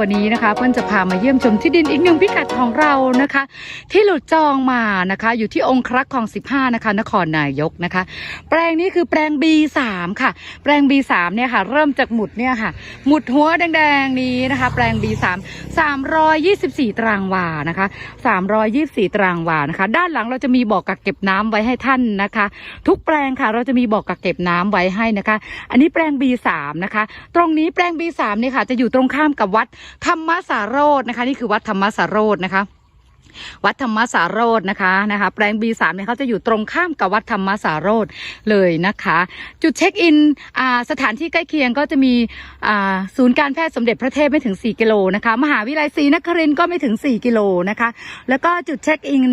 วันนี้นะคะเปิ้ลจะพามาเยี่ยมชมที่ดินอีกหนึ่งพิกัดของเรานะคะ ที่หลุดจองมานะคะ อยู่ที่องค์ครักษ์ของ 15 นะคะ นครนายกนะคะ แปลงนี้คือแปลง B3 ค่ะ แปลง B3 เนี่ยค่ะ เริ่มจากหมุดเนี่ยค่ะ หมุดหัวแดงๆนี้นะคะ แปลง B3 324 ตารางวานะคะ 324 ตารางวานะคะ ด้านหลังเราจะมีบ่อกักเก็บน้ำไว้ให้ท่านนะคะ ทุกแปลงค่ะ เราจะมีบ่อกักเก็บน้ำไว้ให้นะคะ อันนี้แปลง B3 นะคะ ตรงนี้แปลง B3 เนี่ยค่ะ จะอยู่ตรงข้ามกับวัดธรรมสารโรจนะคะ นี่คือวัดธรรมสารโรจนะคะ วัดธรรมสารโรจน์นะคะนะคะแปลง B3 เนี่ยเขาจะอยู่ตรงข้ามกับวัดธรรมสารโรจน์เลยนะคะ จุดเช็คอินอ่าสถานที่ใกล้เคียงก็จะมีอ่าศูนย์การแพทย์สมเด็จพระเทพไม่ถึง 4 กิโลนะคะ มหาวิทยาลัยศรีนครินทร์ก็ไม่ถึง 4 กิโลนะคะ แล้วก็จุดเช็คอิน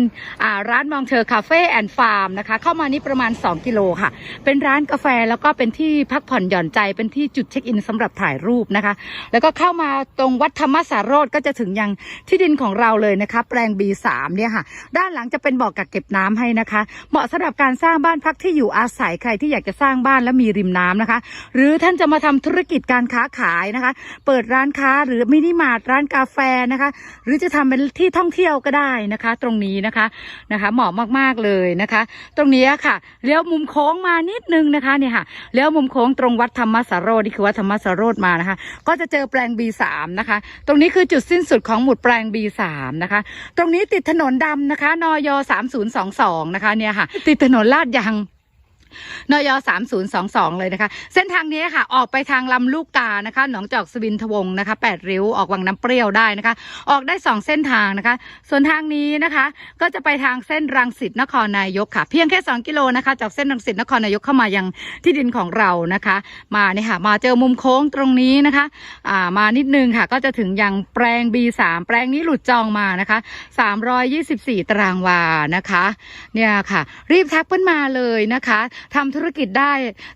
อ่าร้านมองเชอคาเฟ่แอนด์ฟาร์มนะคะ เข้ามานี่ประมาณ 2 กิโลค่ะ เป็นร้านกาแฟแล้วก็เป็นที่พักผ่อนหย่อนใจเป็นที่จุดเช็คอินสำหรับถ่ายรูปนะคะ แล้วก็เข้ามาตรงวัดธรรมสารโรจน์ก็จะถึงยังที่ดินของเราเลยนะคะ แปลง B3 เนี่ยค่ะ ด้านหลังจะเป็นบ่อกักเก็บน้ำให้นะคะ เหมาะสำหรับการสร้างบ้านพักที่อยู่อาศัยใครที่อยากจะสร้างบ้านและมีริมน้ำนะคะ หรือท่านจะมาทำธุรกิจการค้าขายนะคะ เปิดร้านค้าหรือมินิมาร์ทร้านกาแฟนะคะ หรือจะทำเป็นที่ท่องเที่ยวก็ได้นะคะ ตรงนี้นะคะนะคะ เหมาะมากๆเลยนะคะ ตรงนี้ค่ะเลี้ยวมุมโค้งมานิดนึงนะคะเนี่ยค่ะเลี้ยวมุมโค้งตรงวัดธรรมสารโรนี่คือวัดธรรมสารโรจน์มานะคะ ก็จะเจอแปลง B3 นะคะ ตรงนี้คือจุดสิ้นสุดของหมุดแปลง B3 นะคะ ตรงนี้ติดถนนดำนะคะ นยสามศูนย์สองสองนะคะ เนี่ยค่ะ ติดถนนลาดยาง นย3022เลยนะคะ เส้นทางนี้ค่ะ ออกไปทางลำลูกกานะคะ หนองจอกสวินทวงนะคะแปดริ้วออกวังน้ำเปรี้ยวได้นะคะ ออกได้2เส้นทางนะคะ ส่วนทางนี้นะคะ ก็จะไปทางเส้นรังสิตนครนายกค่ะ เพียงแค่2กิโลนะคะ จากเส้นรังสิตนครนายกเข้ามายังที่ดินของเรานะคะ มาเนี่ยค่ะ มาเจอมุมโค้งตรงนี้นะคะอ่ามานิดนึงค่ะ ก็จะถึงยังแปลง B3 แปลงนี้หลุดจองมานะคะ324 ตารางวานะคะ เนี่ยค่ะ รีบทักเพิ่นมาเลยนะคะทำธุรกิจได้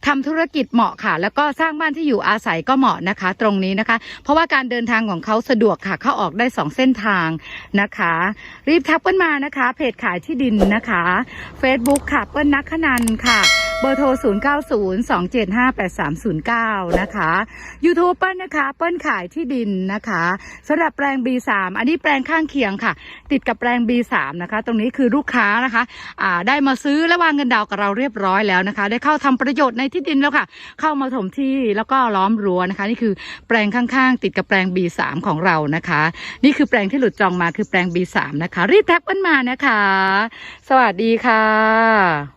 ทำธุรกิจเหมาะค่ะ แล้วก็สร้างบ้านที่อยู่อาศัยก็เหมาะนะคะ ตรงนี้นะคะ เพราะว่าการเดินทางของเขาสะดวกค่ะ เข้าออกได้สองเส้นทางนะคะ รีบทักเปิ้ลมานะคะ เพจขายที่ดินนะคะ Facebook ค่ะเปิ้ลนักขนันค่ะ เบอร์โทร 0 9 0 2 7 5 8 3 0 9 นะคะ YouTube เปิ้ลนะคะ เปิ้ลขายที่ดินนะคะสำหรับแปลง B3 อันนี้แปลงข้างเคียงค่ะ ติดกับแปลง B3 นะคะ ตรงนี้คือลูกค้านะคะอ่าได้มาซื้อและวางเงินดาวกับเราเรียบร้อยแล้วนะคะ ได้เข้าทำประโยชน์ในที่ดินแล้วค่ะ เข้ามาถมที่แล้วก็ล้อมรั้วนะคะ นี่คือแปลงข้างๆ ติดกับแปลง B3 ของเรานะคะ นี่คือแปลงที่หลุดจองมาคือแปลง B3 นะคะ รีบแท็กเปิ้ลมานะคะ สวัสดีค่ะ